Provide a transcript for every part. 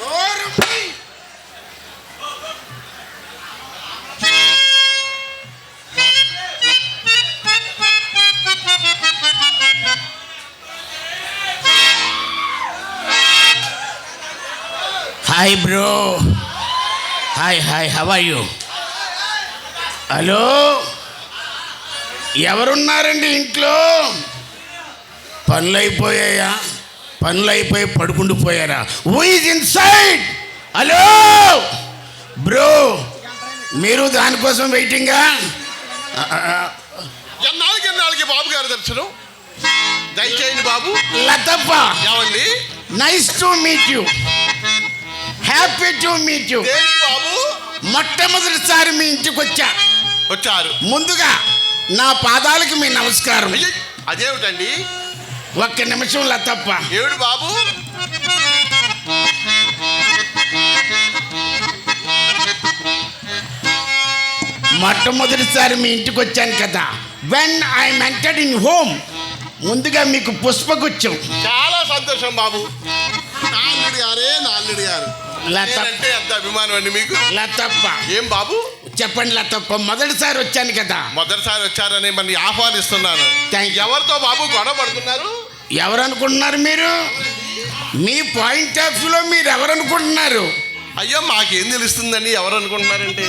నోరు మూయ్. Hi bro hi hi how are you hello? ఎవరున్నారండి ఇంట్లో? పనులు అయిపోయాయా పనులు అయిపోయి పడుకుంటూ పోయారా ఇస్ ఇన్సైడ్ హలో? బ్రో మీరు దానికోసం వెయిటింగా? ఎన్నాళ్ళకి ఎన్నాళ్ళకి బాబు గారి దర్శనం? దయచేయండి బాబు. లతప్ప. ఏమండి? Nice to meet you happy to meet you బాబు? మొట్టమొదటిసారి మీ ఇంటికి వచ్చా వచ్చారు. ముందుగా నా పాదాలకి మీ నమస్కారం. అదేమిటండి? ఒక్క నిమిషం లతప్ప ఏమిటి బాబు? మొట్టమొదటిసారి మీ ఇంటికి వచ్చాను కదా. When I entered in home ముందుగా మీకు పుష్పగుచ్చం. చాలా సంతోషం బాబు. నాల్లుడి గారే నాల్లుడి గారు. లత నేనంటే ఎంత అభిమానం అండి మీకు? లతప్ప. ఏం బాబు? చెప్పండి లతప్ప మొదటిసారి వచ్చాను కదా. మొదటిసారి వచ్చారని మన ఆహ్వానిస్తున్నాను. ఎవరితో బాబు గొడవ పడుతున్నారు? ఎవరు అనుకుంటున్నారు మీరు? మీ పాయింట్ ఆఫ్ వ్యూలో మీరు ఎవరు అనుకుంటున్నారు అయ్యో మాకేం తెలుస్తుందండి ఎవరు అనుకుంటున్నారంటే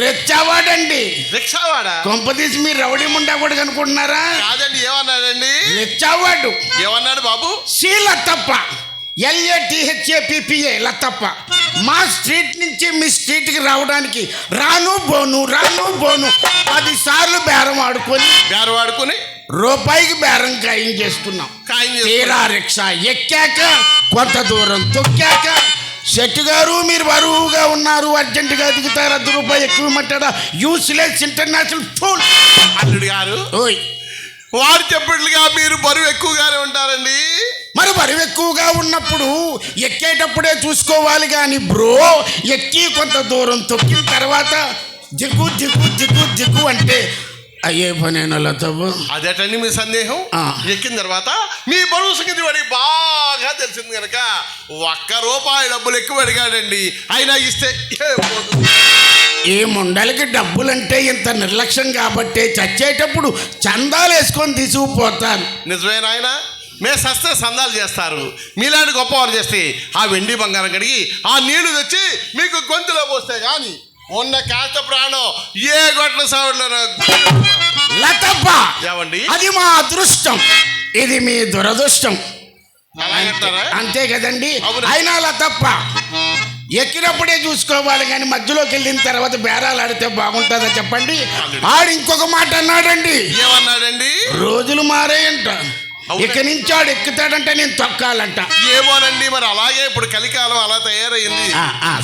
రెచ్చవాడండి రిక్షావాడా కొంపదీసి మీరు రౌడీ ముండా కూడా అనుకుంటున్నారా కాదండి ఏమన్నాడండి? రెచ్చవాడు ఏమన్నాడు బాబు? సి లతప్ప ఎల్ఏటిహెచ్ఏపిపిఏ లతప్ప. మా స్ట్రీట్ నుంచి మీ స్ట్రీట్కి రావడానికి రాను బోను రాను బోను. పది సార్లు బేరం ఆడుకొని గారు వాడుకుని రూపాయికి బేరం ఖాయం చేసుకున్నాం తీరా రిక్షా ఎక్కాక కొంత దూరం తొక్కాక శెట్టి గారు మీరు బరువుగా ఉన్నారు అర్జెంటుగా దిగుతారు అర్ధ రూపాయి ఎక్కువ మట్టాడా యూస్లెస్ ఇంటర్నేషనల్ ఫుల్. అల్లుడు గారు ఓయ్. వారు చెప్పినట్లుగా మీరు బరువు బరువు ఎక్కువగా ఉన్నప్పుడు ఎక్కేటప్పుడే చూసుకోవాలి కానీ బ్రో ఎక్కి కొంత దూరం తొక్కిన తర్వాత దిగు దిగు దిగు దిగు అంటే అయ్యే పనేనా లతవ్వు. అదేటండి మీ సందేహం. ఎక్కిన తర్వాత మీ బరువు సంగతి వాడికి బాగా తెలిసింది కనుక ఒక్క రూపాయి డబ్బులు ఎక్కువ అడిగాడండి. అయినా ఇస్తే. ఈ ముండలకి డబ్బులంటే ఇంత నిర్లక్ష్యం కాబట్టి చచ్చేటప్పుడు చందాలు వేసుకొని తీసుకుపోతారు నిజమే నాయన మే సస్తే సందాలు చేస్తారు. మీలాంటి గొప్పవారు చేస్తే ఆ వెండి బంగారం కడిగి ఆ నీళ్ళు తెచ్చి మీకు గొంతులో పోస్తే కానీ ఉన్న కాస్త ప్రాణం ఏ లతప్ప! ఏమండి? అది మా అదృష్టం. ఇది మీ దురదృష్టం. అంతే కదండి. అయినా లతప్ప ఎక్కినప్పుడే చూసుకోవాలి కానీ మధ్యలోకి వెళ్ళిన తర్వాత బేరాలు ఆడితే బాగుంటుందా చెప్పండి? ఆడు ఇంకొక మాట అన్నాడండి. ఏమన్నాడండి? రోజులు మారాయంట. ఇక నుంచి ఆడు ఎక్కుతాడంటే నేను తొక్కాలంట. ఏమోనండి మరి అలాగే ఇప్పుడు కలికాలం అలా తయారైంది.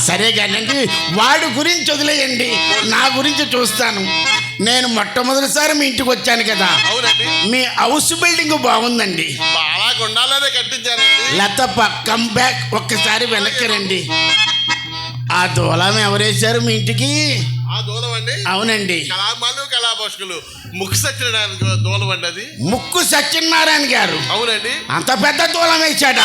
సరే కానండి వాడి గురించి వదిలేయండి. నా గురించి చూస్తాను. నేను మొట్టమొదటిసారి మీ ఇంటికి వచ్చాను కదా. మీ హౌస్ బిల్డింగ్ బాగుందండి. కట్టించానండి లతప్ప కమ్ బ్యాక్ ఒక్కసారి వెనక్కి రండి. ఆ దూలం ఎవరేశారు మీ ఇంటికి? ఆ దూలం అండి? అవునండి. కళామాలు కళాపోషకులు. ముక్కు సచ్చినడానికి దూలం అండి అది. ముక్కు సత్యనారాయణ గారు. అవునండి. అంత పెద్ద దూలం వేశాడా?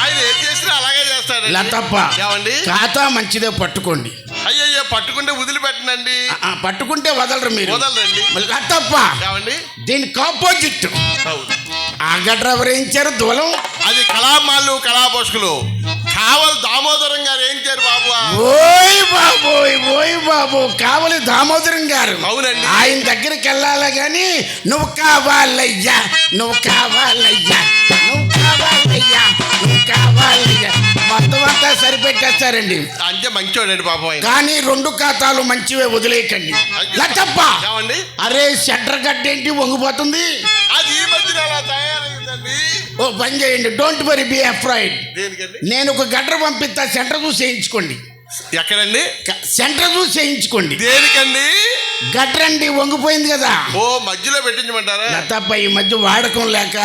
ఆయన ఏం చేసినా అలాగే చేస్తాడండి. లతప్ప ఏమండి? ఖాతా మంచిదే పట్టుకోండి. అయ్యయ్యో పట్టుకుంటే వదిలిపెట్టనండి. పట్టుకుంటే వదలరు మీరు. వదలండి లతప్ప ఏమండి? దీనికి ఆపోజిట్ అవును. ఆ గడ్ర ఎవరేయించారు దూలం. అది కళామాలు కళాపోషకులు. కావల్ దామోదరం గారు ఏం చేరు బాబు? ఓయ్ బాబోయ్ ఓయ్ బాబు కావలి దామోదరం గారు. అవునండి. ఆయన దగ్గరికి వెళ్ళాలా గాని నువ్వు కావాలయ్యా నువ్వు కావాలయ్యా నువ్వు కావాలయ్యా నువ్వు కావాలయ్యా. మొత్తం అంతా సరిపెట్టేస్తారండి. అంటే మంచోడండి పాపం ఆయన. కానీ రెండు ఖాతాలు మంచివే వదిలేయకండి. లచ్చప్ప! ఏమండి? అరే సెంటర్ గడ్డ ఏంటి వంగిపోతుంది? అది ఓ పని చేయండి. డోంట్ వరీ బీ అఫ్రైడ్ నేను ఒక గడ్డ పంపిస్తా సెంటర్ చూసి చేయించుకోండి. ఎక్కడండి? సెంటర్ చూసి చేయించుకోండి. దేనికండి? గట్రండి వంగిపోయింది కదా. ఓ మధ్యలో పెట్టించమంటారా? లతప్ప ఈ మధ్య వాడకం లేక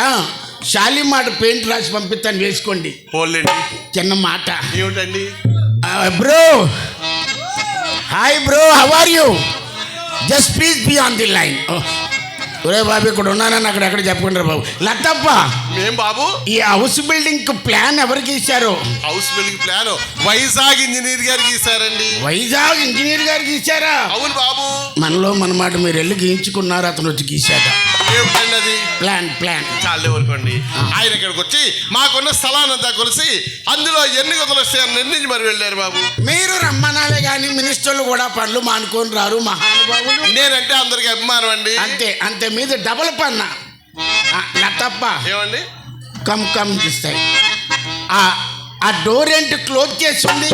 షాలిమాట పెయింట్ రాసి పంపిస్తాను వేసుకోండి. చిన్న మాట. ఏమిటండి? Bro. Hi bro. How are you just please be on the line ఒరే బాబు ఇక్కడ ఉన్నానని అక్కడ ఎక్కడ చెప్పకుండా బాబు. లతప్ప ఏం బాబు? ఈ హౌస్ బిల్డింగ్కు ప్లాన్ ఎవరికి ఇచ్చారు? House building plan? Vizag engineer గారికి ఇస్తారండి వైజాగ్ ఇంజనీర్ గారికి ఇచ్చారా? అవును బాబు. మనలో మన మాట మీరు వెళ్ళి గీయించుకున్నారు అతను వచ్చి అది? Plan plan. చాలే ఊరుకోండి ఆయన ఇక్కడికి వచ్చి మాకున్న స్థలానంతా కొలిసి అందులో ఎన్ని గదులు వస్తాయని నిర్ణయించి మరి వెళ్ళారు బాబు. మీరు రమ్మనాలే కానీ మినిస్టర్లు కూడా పనులు మానుకొని రారు మహానుభావులు. నేనంటే అందరికి అభిమానం అండి. అంతే అంతే. మీద డబల్ పన్న. ఆ, లతప్ప ఏమండి? కమ్ కమ్ ఇస్తాయి ఆ డోర్ ఏంటి క్లోజ్ చేసి ఉంది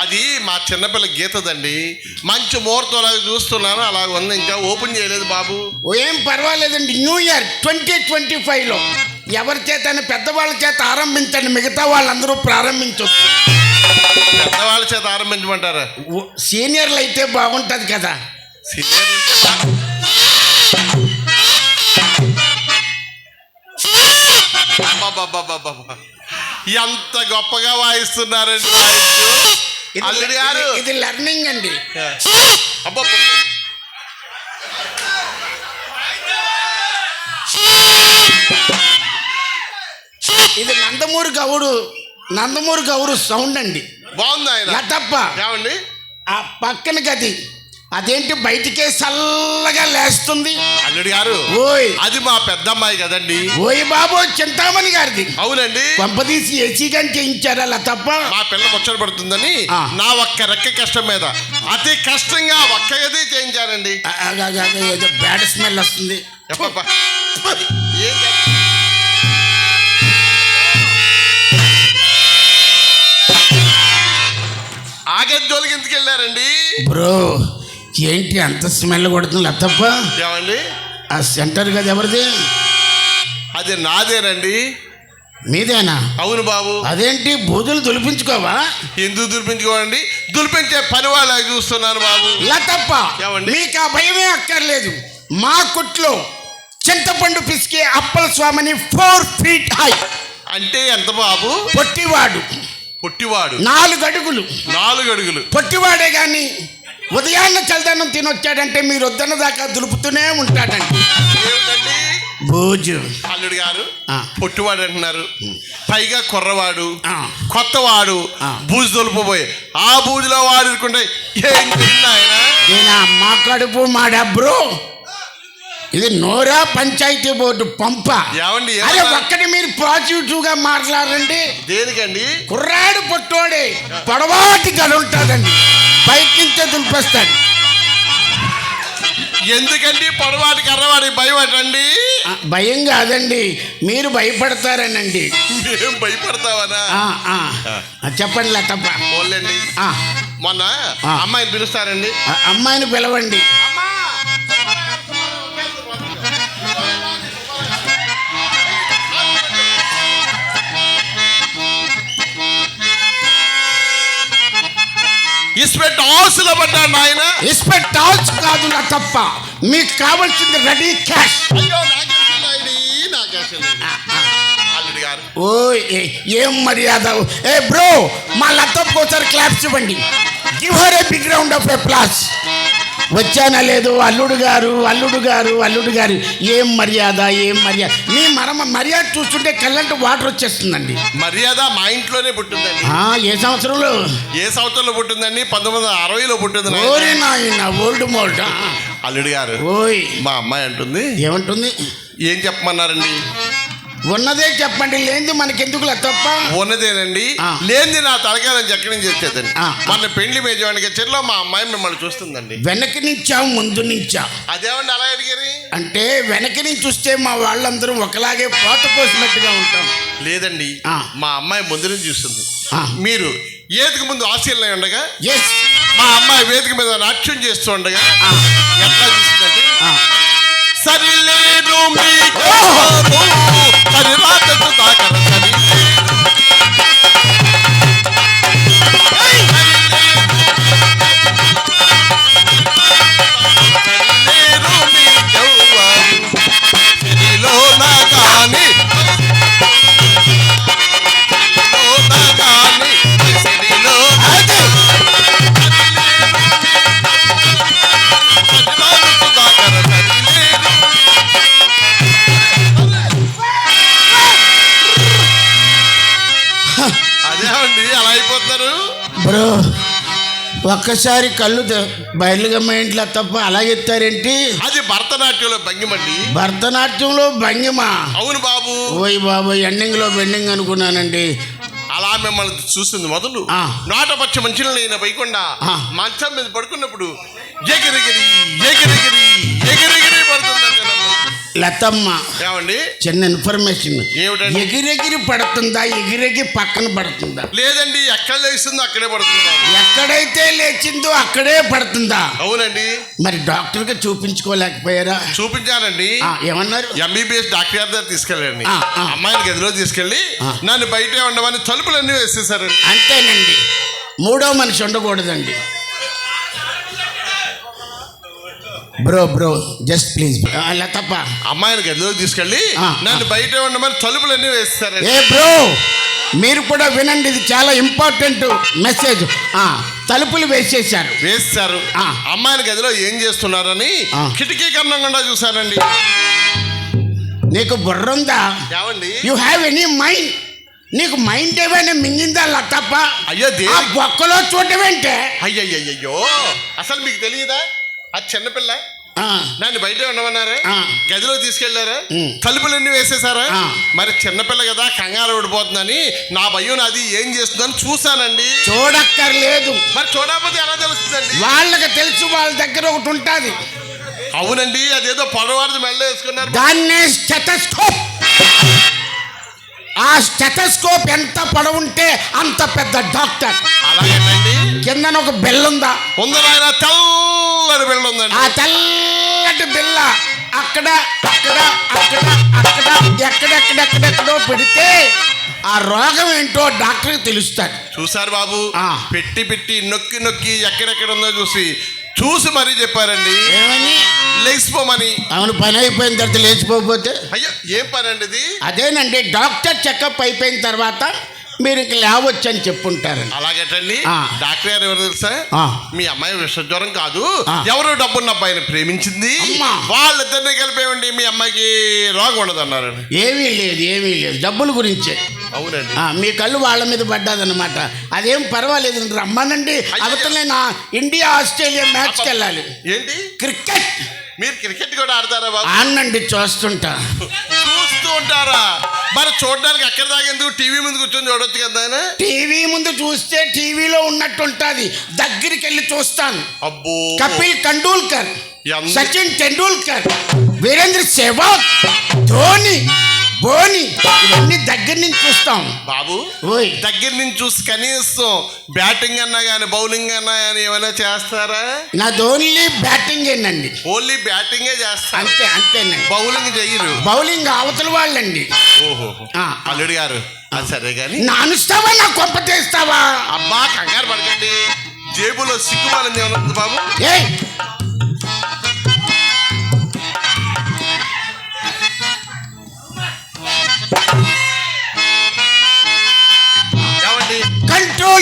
అది మా చిన్నపిల్ల గీతదండి. మంచి ముహూర్తం అలాగ చూస్తున్నాను అలాగ ఉంది. ఇంకా ఓపెన్ చేయలేదు బాబు. ఏం పర్వాలేదండి. న్యూ ఇయర్ ట్వంటీ ట్వంటీ ఫైవ్లో ఎవరి చేత పెద్దవాళ్ళ చేత ఆరంభించండి. మిగతా వాళ్ళందరూ ప్రారంభించవచ్చు పెద్దవాళ్ళ చేత ఆరంభించమంటారా? సీనియర్లు అయితే బాగుంటుంది కదా. సీనియర్ ఎంత గొప్పగా వాయిస్తున్నారండి వాయిస్తూ ఇది- అల్లుడి గారు. ఇది- ఇది లెర్నింగ్ అండి. ఇది నందమూరి గౌడు నందమూరి గౌరు సౌండ్ అండి. బాగుంది ఆయన. ఆ పక్కన గది. అదేంటి బయటికే చల్లగా లేస్తుంది? అల్లుడి గారు ఓయ్. అది మా పెద్దమ్మాయి కదండి. ఓయ్ బాబు చింతామణి గారిది. అవునండి. కొంపదీసి ఏసీ గని చేయించారా లతప్ప మా పిల్ల ముచ్చట పడుతుందని. నా ఒక్క రెక్క కష్టం మీద. అతి కష్టంగా ఒక్క గది ఆ, ఏదో బ్యాడ్ స్మెల్ వస్తుంది. ఏం చేస్తా- ఆ గది జోలికి ఎందుకు వెళ్ళారండి? బ్రో ఏంటి అంత స్మెల్ కొడుతుంది లతప్ప? ఏమండి? ఆ సెంటర్ గది ఎవరిది? అది నాదేనండి. మీదేనా? అవును బాబు. అదేంటి? బూజులు దులిపించుకోవా? ఎందుకు దులిపించుకోండి దులిపించే పని వాళ్ళ చూస్తున్నాను బాబు. లతప్ప? మీకు ఆ భయమే అక్కర్లేదు. మా కొట్లో చింతపండు పిసికే అప్పల స్వామిని ఫోర్ ఫీట్ హై అంటే ఎంత బాబు? పొట్టివాడు. పొట్టివాడు. నాలుగు అడుగులు నాలుగు అడుగులు పొట్టివాడే గాని ఉదయాన్న చల్దనం తినొచ్చాడంటే మీరు వద్దన్న దాకా దులుపుతూనే ఉంటాడండి. ఏమిటండి? బూజు అల్లుడు గారు. పొట్టివాడు అంటున్నారు. పైగా కుర్రవాడు. కొత్తవాడు. బూజు తొలిపోయి ఆ బూజులో వాడు ఇరుకుంటే ఏం మా కడుపు మా డబ్రు ఇది నోరా పంచాయతీ బోర్డు పంప. ఏమండి, అరే ఏమన్నా? ఒక్కటి మీరు పాజిటివ్గా మాట్లాడండి. దేనికండి? కుర్రాడు పొట్టోడే పొడవాటి గడ ఉంటాడండి బయట నుంచే దులిపేస్తాడు. ఎందుకండి పొడవాటి కర్రవాడి భయపడండి ఆ, భయం కాదండి. మీరు భయపడతారనండి. ఏం భయపడతావనా చెప్పండి లతప్ప. మొన్న. అమ్మాయిని పిలుస్తారండి. అమ్మాయిని పిలవండి. ఇస్పెట్ ఆసుల పడ్డాడు నాయన ఇస్పెట్టాల్స్ కాదు లతప్ప మీకు కావాల్సింది రెడీ క్యాష్ అయ్యో ఓ ఏ- ఏం మర్యాద? ఏ బ్రో మా లతప్ప ఒకసారి క్లాప్స్ ఇవ్వండి. Give her a big round of applause వచ్చానా లేదు? అల్లుడు గారు అల్లుడు గారు అల్లుడు గారు ఏం మర్యాద ఏం మర్యాద మీ మరమ మర్యాద చూస్తుంటే కళ్ళంటే వాటర్ వచ్చేస్తుందండి. మర్యాద మా ఇంట్లోనే పుట్టిందండి. ఆ, ఏ సంవత్సరంలో? ఏ సంవత్సరంలో పుట్టిందండి? పంతొమ్మిది వందల అరవైలో పుట్టింది. ఓరి నాయన ఓల్డ్ మోల్డ్ అల్లుడు గారు ఓయ్. మా అమ్మాయి అంటుంది. ఏమంటుంది? ఏం చెప్పమన్నారండి? ఉన్నదే చెప్పండి లేనిది మనకెందుకు తప్ప? ఉన్నదేనండి. లేనిది నా తలకాయని ఎక్కడి నుంచి వచ్చేదండి. మన పెళ్ళి మేజవానికి చెల్లో మా అమ్మాయి మిమ్మల్ని చూస్తుందండి. వెనక నుంచా ముందు నుంచా? అదేమండి అలా అడిగారు అంటే వెనక నుంచి చూస్తే మా వాళ్ళందరూ ఒకలాగే పోత పోసినట్టుగా ఉంటాం. లేదండి. మా అమ్మాయి ముందు నుంచి చూస్తుంది. మీరు ఏదికి ముందు ఆశీలై ఉండగా? మా అమ్మాయి వేదిక మీద నాట్యం చేస్తూ ఉండగా. ఎట్లా చూసిందంటే सरले रूमी रात सदा कर బ్రో ఒక్కసారి కళ్ళు తె- బయలుగా ఇంట్లో తప్ప అలాగెత్తారేంటి అది భరతనాట్యంలో భంగిమండి భరతనాట్యంలో భంగిమ? అవును బాబు. ఓయ్ బాబోయ్ ఎండింగ్లో బెండింగ్ అనుకున్నానండి. అలా మిమ్మల్ని చూసింది మొదలు. నాటపక్ష మంచులు నేను పైకుండా. మంచం మీద పడుకున్నప్పుడు ఎగిరిగిరి ఎగిరిగిరి ఎగిరిగిరి పడుతుందండి. నన్ను. లతమ్మ. ఏమండి? చిన్న ఇన్ఫర్మేషన్. ఏమిటండి? ఎగిరెగిరి పడుతుందా? ఎగిరెగి పక్కన పడుతుందా? లేదండి ఎక్కడ లేస్తుందో అక్కడే పడుతుంది. ఎక్కడైతే లేచిందో అక్కడే పడుతుందా? అవునండి. మరి డాక్టర్గా చూపించుకోలేకపోయారా? చూపించానండి. ఏమన్నారు? ఎంబీబీఎస్ డాక్టర్ గారి దగ్గర తీసుకెళ్ళండి. అమ్మాయిని గదిలో తీసుకెళ్ళి. నన్ను బయటే ఉండమని తలుపులన్నీ వేసేసారండి అంతేనండి. మూడో మనిషి ఉండకూడదండి. బ్రో బ్రో జస్ట్ ప్లీజ్ అలా తప్ప. అమ్మాయిని గదిలో తీసుకెళ్ళి నన్ను బయటే ఉండమని తలుపులన్నీ వేసేసారండి ఏ బ్రో మీరు కూడా వినండి ఇది చాలా ఇంపార్టెంట్ మెసేజ్ ఆ, తలుపులు వేసేశారు. వేస్తారు. అమ్మాయిని గదిలో ఏం చేస్తున్నారని. కిటికీ కన్నం గుండా చూశారండి నీకు బుర్ర ఉందా? యు హ్యావ్ ఎనీ మైండ్ నీకు మైండ్ ఏమైనా మింగిందా తప్ప అయ్యో బొక్కలో చూడవేంటే అయ్యయ్యో అసలు మీకు తెలియదా? అది చిన్నపిల్ల ఆ, నన్ను బయటే ఉండమన్నారా? ఆ. గదిలో తీసుకెళ్ళారా. తలుపులన్నీ వేసేసారా ఆ. మరి చిన్నపిల్ల కదా కంగారు పడిపోతుందని నా భయం అది ఏం చేస్తుందని చూశానండి. చూడక్కర్లేదు. మరి చూడకపోతే ఎలా తెలుస్తుందండి? వాళ్ళకి తెలుసు వాళ్ళ దగ్గర ఒకటి ఉంటుంది. అవునండి అదేదో పొడవారిది మెళ్ళ వేసుకున్నారు. దాన్నే స్టెటస్కోప్ ఆ స్టెటస్కోప్ ఎంత పొడవుంటే అంత పెద్ద డాక్టర్. అలాగేనండి. కిందన ఒక బెల్ ఉందా? నాయన? తెల్లని బిళ్ళ ఉందండి. ఆ తెల్లటి బిల్ల అక్కడ అక్కడ అక్కడ అక్కడ ఎక్కడెక్కడెక్కడెక్కడో పెడితే ఆ రోగం ఏంటో డాక్టర్కి తెలుస్తుంది చూసారు బాబు? ఆ. పెట్టి పెట్టి నొక్కి నొక్కి ఎక్కడెక్కడ ఉందో చూసి చూసి మరీ చెప్పారండి. ఏమని? లేచిపోమని. అవును పని అయిపోయిన తర్వాత లేచిపోతే అయ్యో ఏం పని అండి ఇది? అదేనండి డాక్టర్ చెకప్ అయిపోయిన తర్వాత మీరు ఇంక లేవచ్చు అని చెప్పుంటారండి అలాగేటండి. డాక్టర్ గారు ఎవరు తెలుసా. మీ అమ్మాయి విషజ్వరం కాదు. ఎవరు డబ్బున్న అబ్బాయిని ప్రేమించింది. వాళ్ళిద్దరిని కలిపేవండి మీ అమ్మాయికి రోగం ఉండదు అన్నారండి ఏమీ లేదు ఏమీ లేదు. డబ్బుల గురించే. అవునండి. మీ కళ్ళు వాళ్ళ మీద పడ్డాదన్నమాట. అదేం పర్వాలేదు రమ్మనండి. అవతల నేను ఇండియా ఆస్ట్రేలియా మ్యాచ్కి వెళ్ళాలి. ఏంటి? క్రికెట్. మీరు క్రికెట్ కూడా ఆడతారా బాబు? ఆనండి చూస్తుంటా. చూస్తూ ఉంటారా? మరి చూడడానికి ఎక్కడ దాకా ఎందుకు? టీవీ ముందు కూర్చొని చూడొచ్చు కదా ఆయన టీవీ ముందు చూస్తే టీవీలో ఉన్నట్టు ఉంటుంది దగ్గరికి వెళ్ళి చూస్తాను. అబ్బో. కపిల్ కండూల్కర్ ఎంత- సచిన్ టెండూల్కర్ వీరేంద్ర సెహ్వాగ్ ధోని. బోని ఇవన్నీ దగ్గర నుంచి చూస్తాం. బాబు ఓయ్. దగ్గర నుంచి చూసి కనీసం బ్యాటింగ్ అన్నా కానీ బౌలింగ్ అన్నా కానీ ఏమైనా చేస్తారా? నాది ఓన్లీ బ్యాటింగ్ ఏనండి ఓన్లీ బ్యాటింగే చేస్తారు? అంతే అంతేనండి. బౌలింగ్ చెయ్యరు బౌలింగ్ అవతల వాళ్ళండి. ఓహో ఆ. అల్లుడు గారు సరే కానీ నానుస్తావా నా కొంప తీస్తావా? అబ్బా కంగారు పడకండి. జేబులో ఏమైనా ఉంది బాబు? ఏయ్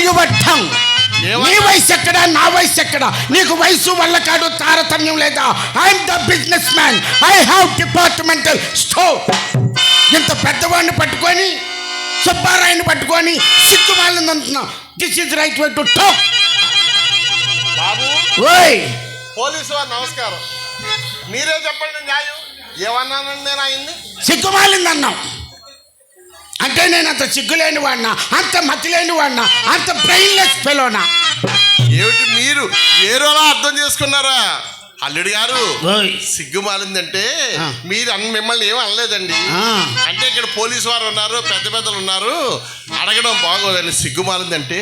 యువర్ టంగ్ ఏమన్నా? నీ వయసు ఎక్కడ? నా వయసు ఎక్కడ? నీకు వయసు వల్ల కాదు తారతమ్యం లేదా. I'm the businessman I have departmental store ఇంత పెద్దవాడిని పట్టుకొని సుబ్బారాయుని పట్టుకొని సిక్కు వాళ్ళని అంటున్నావు this is right way to talk బాబు ఓయ్. పోలీసు వారు నమస్కారం. మీరే చెప్పండి న్యాయం. ఏమన్నానండి నేను ఆయన్ని? సిగ్గుమాలింది అన్నాం. అంటే నేను అంత సిగ్గులేని వాడినా అంత మతి లేని వాడినా అంత బ్రెయిన్లెస్ ఫెలోనా ఏమిటి మీరు వేరేలా అర్థం చేసుకున్నారా? అల్లుడు గారు ఓయ్. సిగ్గుమాలిందంటే ఆ. మీరు అన్న మిమ్మల్ని ఏమీ అనలేదండి. అంటే ఇక్కడ పోలీసు వారు ఉన్నారు పెద్ద పెద్దలు ఉన్నారు. అడగడం బాగోదండి సిగ్గుమాలిందంటే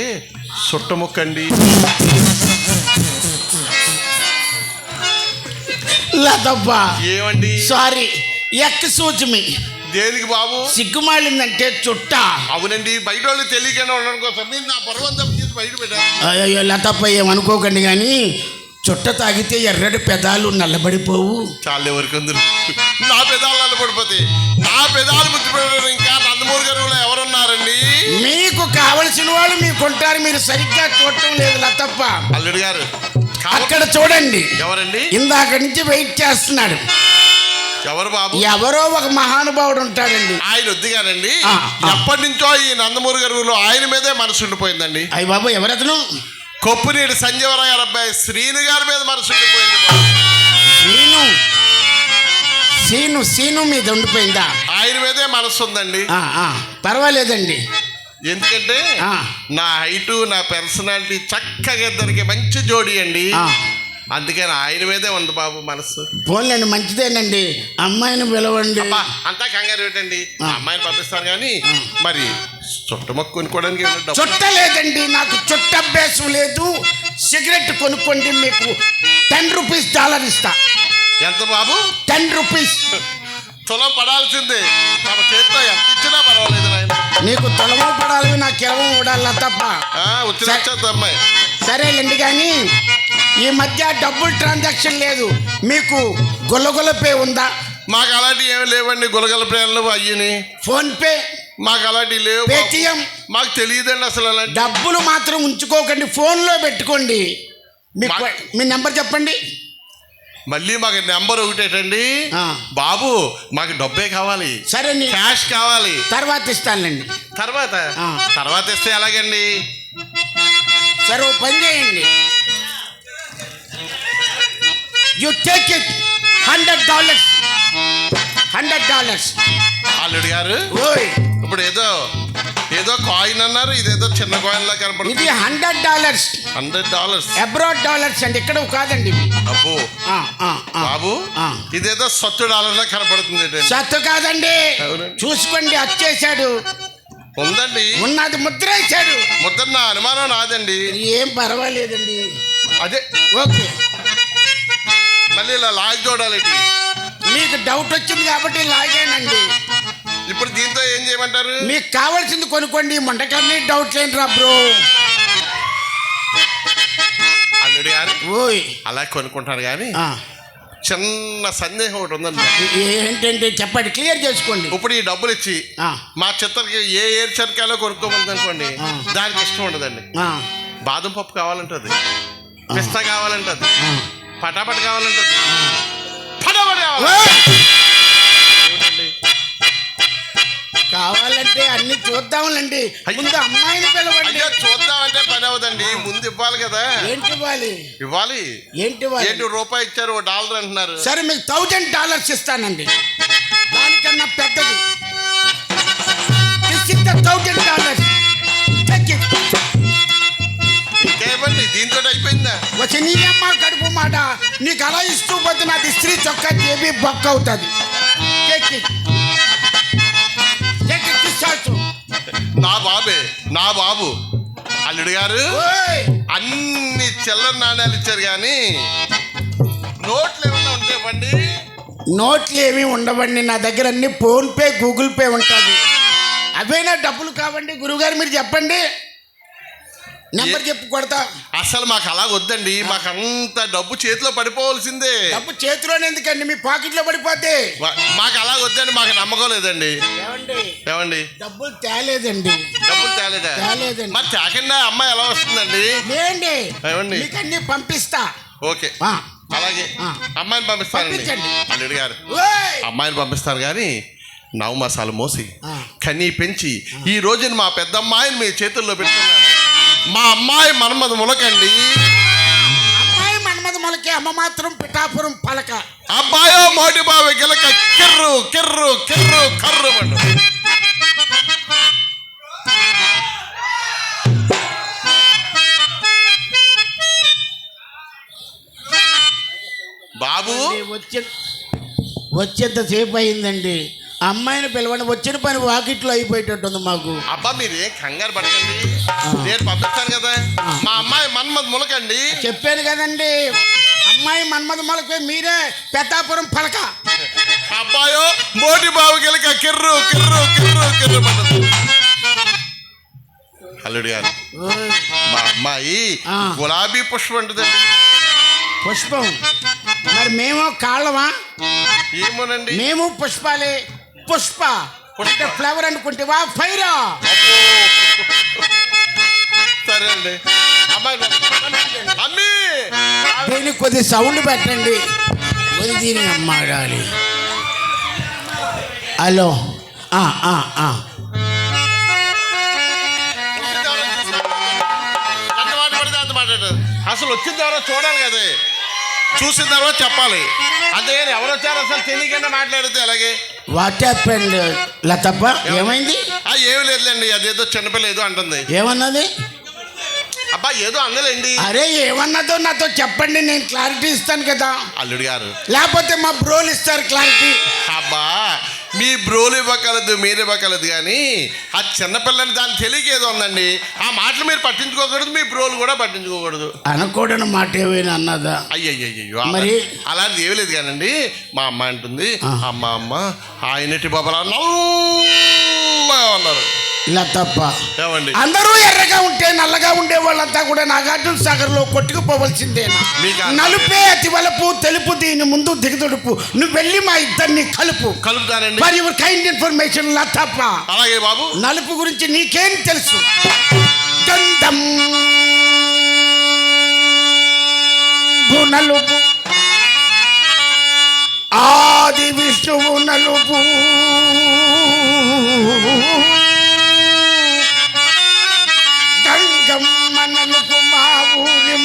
సుట్టముక్కండి. లదబ్బా. ఏమండి? Sorry excuse me. దేనికి బాబు? సిగ్గుమాలిందంటే చుట్ట. అవునండి బయట వాళ్ళు తెలియకుండా ఉండడం కోసం మీరు నా పర్వంతం తీసి బయట పెట్టారు. అయ్యో లతప్ప ఏమనుకోకండి కానీ చుట్ట తాగితే ఎర్రటి పెదాలు నల్లబడిపోవు. చాలా ఎవరికి అందరు. నా పెదాలు పడిపోతే నా పెదాలు ముద్దు పెట్టడం ఇంకా నందమూరి గారు ఎవరున్నారండి? మీకు కావలసిన వాళ్ళు మీకుంటారు మీరు సరిగ్గా చూడటం లేదు లతప్ప. అల్లుడు గారు అక్కడ చూడండి. ఎవరండి? ఇందాక నుంచి వెయిట్ చేస్తున్నాడు. ఎవరు బాబు? ఎవరో ఒక మహానుభావుడు ఉంటాడండి. ఆయన వద్దుగానండి. ఎప్పటి నుంచో ఈ నందమూరి గారు ఆయన మీదే మనసు ఉండిపోయిందండి. అయ్య బాబు ఎవరతను? కొప్పునీటి సంజీవరావు గారి అబ్బాయి శ్రీను గారి మీద మనసు ఉండిపోయింది బాబు. సీను సీను మీద ఉండిపోయిందా? ఆయన మీదే మనసు ఉందండి. పర్వాలేదండి. ఎందుకంటే. నా హైటు నా పర్సనాలిటీ చక్కగా ఇద్దరికి మంచి జోడి అండి. అందుకని ఆయన మీదే ఉంది బాబు మనసు పోన్లేండి మంచిదేనండి. అమ్మాయిని పిలవండి. అబ్బా అంతా కంగారు ఏంటండి ఆ. అమ్మాయిని పంపిస్తాను కానీ ఆ. మరి చుట్టమొక్క కొనుక్కోవడానికి ఏమైనా డబ్బు చుట్ట లేదండి నాకు చుట్ట అభ్యాసం లేదు. సిగరెట్ కొనుక్కోండి మీకు. టెన్ రూపీస్ డాలర్ ఇస్తా. ఎంత బాబు? Ten rupees. తులం పడాల్సిందే. తమ చేతితో ఎంత ఇచ్చినా పర్వాలేదు నాయన. నీకు తొలము పడాలి నాకు ఎలవం ఊడాలా తప్ప. వచ్చిన వచ్చేద్ది అమ్మాయి. సరేలేండి కానీ ఈ మధ్య డబ్బులు ట్రాన్సాక్షన్ లేదు. మీకు గొల్లగొల్ల పే ఉందా? మాకు అలాంటివి ఏమి లేవండి గులగల ప్రేమలు అయ్యని. PhonePe? మాకు అలాంటివి లేవు. పేటిఎం? మాకు తెలియదండి అసలు అలాంటి. డబ్బులు మాత్రం ఉంచుకోకండి ఫోన్లో పెట్టుకోండి. మీ మా- మీ నెంబర్ చెప్పండి. మళ్ళీ మాకు నెంబర్ ఒకటేటండి ఆ. బాబు మాకు డబ్బే కావాలి. సరే నీ క్యాష్ కావాలి. తర్వాత ఇస్తానులేండి. తర్వాత? ఆ. తర్వాత ఇస్తే ఎలాగండి? సరే ఓ పని చేయండి. You take it hundred dollars hundred dollars అల్లుడు గారు ఓయ్. ఇప్పుడు ఏదో ఏదో కాయిన్ అన్నారు ఇదేదో చిన్న కాయిన్ లా ఇది కనపడుతుంది hundred dollars hundred dollars abroad dollars అండి ఇక్కడ కాదండి అబ్బో. బాబు. ఇదేదో సత్తు డాలర్ లా కనపడుతుంది? సత్తు కాదండి. చూసుకోండి వచ్చేసాడు ఉందండి. ఉన్నది ముద్ర వేసాడు ముద్ర నా అనుమానం నాదండి. ఏం పర్వాలేదండి. అదే. ఓకే. మళ్ళీ ఇలా లాగి చూడాలి. మీకు డౌట్ వచ్చింది కాబట్టి లాగానండి. ఇప్పుడు దీంతో ఏం చేయమంటారు? మీకు కావాల్సింది కొనుక్కోండి మొండకన్నీ డౌట్ లేని రా బ్రో. అల్లుడు గారు ఓయ్. అలా కొనుక్కుంటాను కానీ చిన్న సందేహం ఒకటి ఉందండి. ఏంటంటే చెప్పండి క్లియర్ చేసుకోండి. ఇప్పుడు ఈ డబ్బులు ఇచ్చి మా చిత్తకి ఏ ఏరు చెరకాలో కొనుక్కోమంది అనుకోండి. దానికి ఇష్టం ఉండదండి. బాదం పప్పు కావాలంటది పిస్తా కావాలంటది. పటాపట్ కావాలంటది పటాపట్? కావాలంటే అన్ని చూద్దాంలండి. ముందు అమ్మాయిని పిలవండి. చూద్దామంటే పని అవదండి ముందు ఇవ్వాలి కదా. ఏంటి ఇవ్వాలి? ఇవ్వాలి. ఏంటి ఇవ్వాలి? ఏంటి రూపాయి ఇచ్చారు? డాలర్ అంటున్నారు. సరే మీకు థౌజండ్ డాలర్స్ ఇస్తానండి. దానికన్నా పెద్దది. Thousand dollars. ఇంకా ఇవ్వండి దీంతో అయిపోయిందా? వచ్చి నీ అమ్మ నీకు అలా ఇస్తూ పోతే నాది స్త్రీ చొక్కా చేపి బొక్క అవుతుంది. నా బాబే నా బాబు. అల్లుడు గారు! అన్ని చిల్లర నాణ్యాలు ఇచ్చారు కానీ నోట్లు ఏమన్నా ఉంటే ఇవ్వండి. నోట్లు ఏమీ ఉండవండి. నా దగ్గర అన్ని ఫోన్ పే గూగుల్ పే ఉంటుంది. అవేనా డబ్బులు కావండి. గురుగారు మీరు చెప్పండి. నెంబర్ చెప్పు కొడతా. అసలు మాకు అలా వద్దండి. మాకు అంత డబ్బు చేతిలో పడిపోవలసిందే. డబ్బు చేతిలోనే ఎందుకండి? మీ పాకెట్లో పడిపోతే మాకు అలా వద్దండి. మాకు నమ్మకం లేదండి. ఏమండి? డబ్బులు తేలేదండి. డబ్బులు తేలేదా? తేలేదండి. మరి తేకుండా అమ్మాయి ఎలా వస్తుందండి? ఏమండి? మీకు అన్ని పంపిస్తా. ఓకే. అలాగే. అమ్మాయిని పంపిస్తానండి. అల్లుడు గారు! అమ్మాయిని పంపిస్తాను కానీ నవ్వు మసాలు మోసి. కన్నీ పెంచి ఈ రోజున మా పెద్ద అమ్మాయిని మీ చేతుల్లో పెడుతున్నాను మా అమ్మాయి మన్మధ ములకండి. అమ్మాయి మన్మథ మొలకే అమ్మ మాత్రం పిఠాపురం పలక. అబ్బాయో మోటి బావి గిలక కిర్రు కిర్రు కిర్రు కర్రు బాబు. వచ్చే వచ్చేంతసేపు అయిందండి. అమ్మాయిని పిలవండి వచ్చిన పని వాకిట్లో అయిపోయేటట్టుంది మాకు. అబ్బా మీరు ఏం కంగారు పడకండి. నేను పంపిస్తాను కదా. మా అమ్మాయి మన్మధ్ ములకండి. చెప్పాను కదండి. అమ్మాయి మన్మథ మొలకే మీరే పెద్దాపురం పలక. అబ్బాయో మోటి బావు గిలక కిర్రు కిర్రు కిర్రు కిర్రు అల్లుడు గారు! మా అమ్మాయి. గులాబీ పుష్పం ఉంటుందండి. పుష్పం. మరి మేము కాళ్ళమా? ఏమోనండి. మేము పుష్పాలే. పుష్ప. అంటే ఫ్లవర్ అనుకుంటేవా ఫైరా. సరే అండి అమ్మీ. దీనికి కొద్ది సౌండ్ పెట్టండి. దీని అమ్మాడాలి. హలో. అంత అసలు వచ్చిన తర్వాత చూడాలి కదా. చూసిన తర్వాత చెప్పాలి. అంతేగాని ఎవరు వచ్చారు అసలు తెలియకుండా మాట్లాడితే అలాగే వాట్ హ్యాపెండ్ లతప్ప? ఏమైంది? ఆ ఏమి లేదులేండి అదేదో చిన్నపిల్ల ఏదో అంటుంది. ఏమన్నది? అబ్బా ఏదో అందలేండి అరే ఏమన్నదో నాతో చెప్పండి నేను క్లారిటీ ఇస్తాను కదా. అల్లుడు గారు. లేకపోతే మా బ్రోలు ఇస్తారు క్లారిటీ. అబ్బా మీ బ్రోలు ఇవ్వగలదు మీరు ఇవ్వగలదు కానీ ఆ చిన్నపిల్లని దాని తెలియక ఏదో ఉందండి. ఆ మాటలు మీరు పట్టించుకోకూడదు మీ బ్రోలు కూడా పట్టించుకోకూడదు. అనకూడని మాట ఏమైనా అన్నదా? అయ్యయ్యో మరి? అలాంటిది ఏమీ లేదు కానండి. మా అమ్మ అంటుంది. అమ్మ అమ్మ ఆయనటి బాబలా నల్లగా ఉన్నారు. ఇలా తప్ప అందరూ ఎర్రగా ఉంటే నల్లగా ఉండే వాళ్ళంతా కూడా నాగార్జున సాగర్లో కొట్టుకుపోవలసిందేనా నలుపే అతి వలపు తెలుపు దీని ముందు దిగదుడుపు నువ్వు వెళ్ళి మా ఇద్దరిని కలుపు. కలుపుతానండి. For your kind information Latappa? అలాగే బాబు. నలుపు గురించి నీకేం తెలుసు? గంధం. నలుపు ఆది విష్ణువు నలుపు.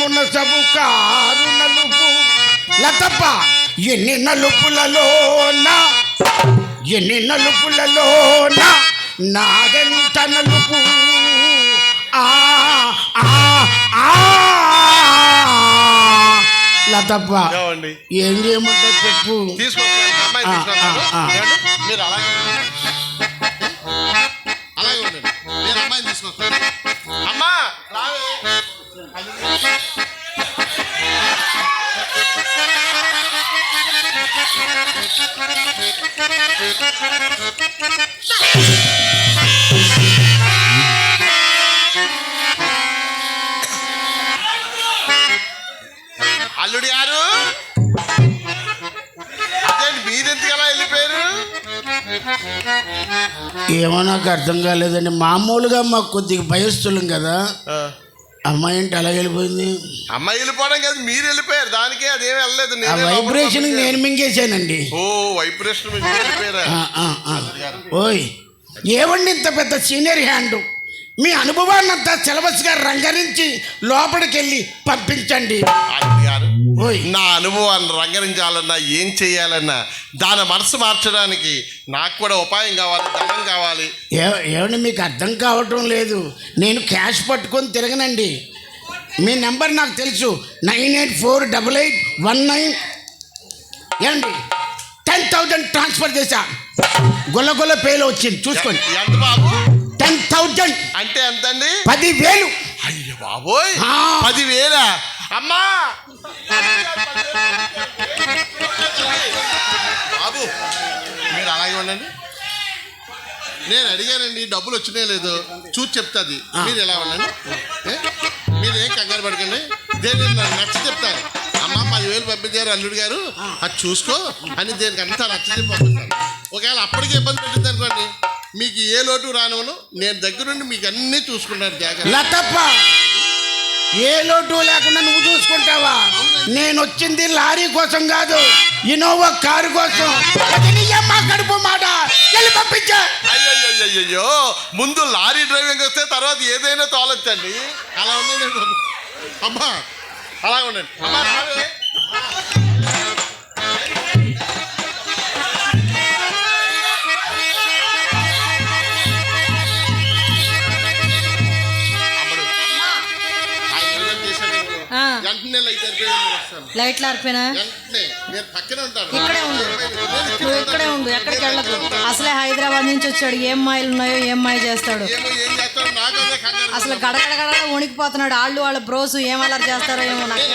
ఊరి మునసబు కారు నలుపు. లతప్ప ఎన్ని నలుపులలోన ఎన్ని నలుపులలోన? నాదెంత నలుపు? ఆ లతప్ప ఏం చేయమంటావు చెప్పు? మీరు అలాగే అలాగే ఉండండి. అమ్మాయిని అమ్మా రావే. అల్లుడి గారు? అదేంటి మీరెందుకు అలా వెళ్ళిపోయారు? ఏమో నాకు అర్థం కాలేదండి. మామూలుగా మాకు కొద్దిగా భయస్తులం కదా. అమ్మాయి అంటే అలా వెళ్ళిపోయింది? అమ్మాయి వెళ్ళిపోవడం కాదు మీరు వెళ్ళిపోయారు. దానికే అదేమి వెళ్ళలేదు. నేనే వైబ్రేషన్. నేను మింగేశానండి. ఓ వైబ్రేషన్. ఓయ్ ఏమండి ఇంత పెద్ద సీనియర్ హ్యాండ్ మీ అనుభవాన్నంతా సిలబస్గా రంగరించి లోపలికి వెళ్ళి పంపించండి గారు నా అనుభవాన్ని రంగరించాలన్నా ఏం చేయాలన్నా దాని మనసు మార్చడానికి నాకు కూడా ఉపాయం కావాలి ధనం కావాలి. ఏమండి మీకు అర్థం కావటం లేదు. నేను క్యాష్ పట్టుకొని తిరగనండి. మీ నెంబర్ నాకు తెలుసు. Nine eight four double eight one nine. ఏమండి టెన్ థౌజండ్ ట్రాన్స్ఫర్ చేశా. గొల్ల గొల్ల పేలో వచ్చింది చూసుకోండి. ఎంత బాబు? Ten thousand. అంటే ఎంత అండి పదివేలు. అయ్యో బాబోయ్. పదివేల? అమ్మా! బాబు మీరు అలాగే ఉండండి. నేను అడిగానండి డబ్బులు వచ్చినాయో లేదో చూసి చెప్తాది. మీరు ఎలా ఉండండి? ఏ? మీరు ఏం కంగారు పడకండి. దేని నచ్చ చెప్తాను అమ్మ పదివేలు పంపించారు అల్లుడు గారు. అది చూసుకో అని దేనికి అంతా నచ్చ చెప్పి పంపిస్తాను. ఒకవేళ అప్పటికే ఇబ్బంది పెట్టింది అనుకోండి మీకు ఏ లోటు రానివ్వను. నేను దగ్గరుండి మీకు అన్నీ చూసుకుంటాను జాగ్రత్త లతప్ప! ఏ లోటు లేకుండా నువ్వు చూసుకుంటావా? నేను వచ్చింది లారీ కోసం కాదు ఇనోవా కారు కోసం. కడుపు మాట. వెళ్ళి పంపించా. అయ్యో ముందు లారీ డ్రైవింగ్ వస్తే తర్వాత ఏదైనా తోలొచ్చండి. అలా ఉంది అమ్మా అలా ఉండండి అమ్మా వెంటనే లైట్ లైట్లు ఆరిపోయినా? వెంటనే నేను పక్కనే ఉంటాను ఇక్కడే ఉండు. నువ్వు ఇక్కడే ఉండు. ఎక్కడికి వెళ్ళకు. అసలే హైదరాబాద్ నుంచి వచ్చాడు. ఏం మాయలు ఉన్నాయో ఏం మాయ చేస్తాడు? అసలు గడగడ గడగడ వణికిపోతున్నాడు. వాళ్ళు వాళ్ళ బ్రోసు ఏం అలర్ చేస్తారో ఏమో నాకు?